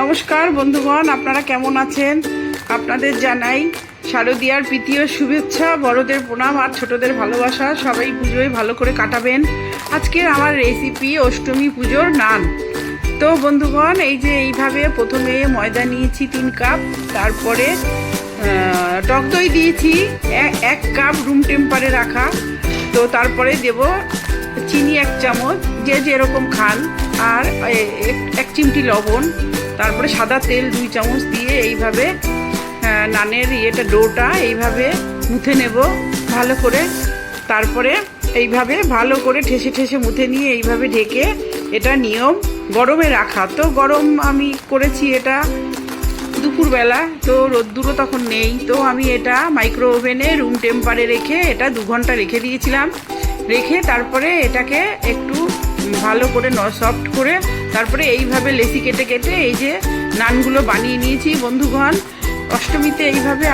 নমস্কার বন্ধুগণ, আপনারা কেমন আছেন? আপনাদের জানাই শারদীয়ার প্রীতীয় শুভেচ্ছা, বড়দের প্রণাম আর ছোটদের ভালোবাসা। সবাই পুজোয় ভালো করে কাটাবেন। আজকের আমার রেসিপি অষ্টমী পুজোর নান। তো বন্ধুগণ, এই যে এইভাবে প্রথমে ময়দা নিয়েছি তিন কাপ, তারপরে টক দই দিয়েছি এক কাপ রুম টেম্পারে রাখা। তো তারপরে দেব চিনি এক চামচ, যে যেরকম খান, আর এক চিমটি লবণ। তারপরে সাদা তেল দুই চামচ দিয়ে এইভাবে আহ, নানের ইয়েটা ডোটা এইভাবে মুথে নেব ভালো করে। তারপরে এইভাবে ভালো করে ঠেসে ঠেসে মুথে নিয়ে এইভাবে ঢেকে এটা নিয়ম গরমে রাখা। তো গরম আমি করেছি এটা দুপুরবেলা তো রোদ্দুরও তখন নেই। তো আমি এটা মাইক্রো ওভেনে রুম টেম্পারে রেখে এটা দু ঘণ্টা রেখে দিয়েছিলাম। রেখে তারপরে এটাকে একটু ভালো করে সফট করে তারপরে এইভাবে লেসি কেটে কেটে এই যে নানগুলো বানিয়ে নিয়েছি বন্ধুগণ। অষ্টমীতে এইভাবে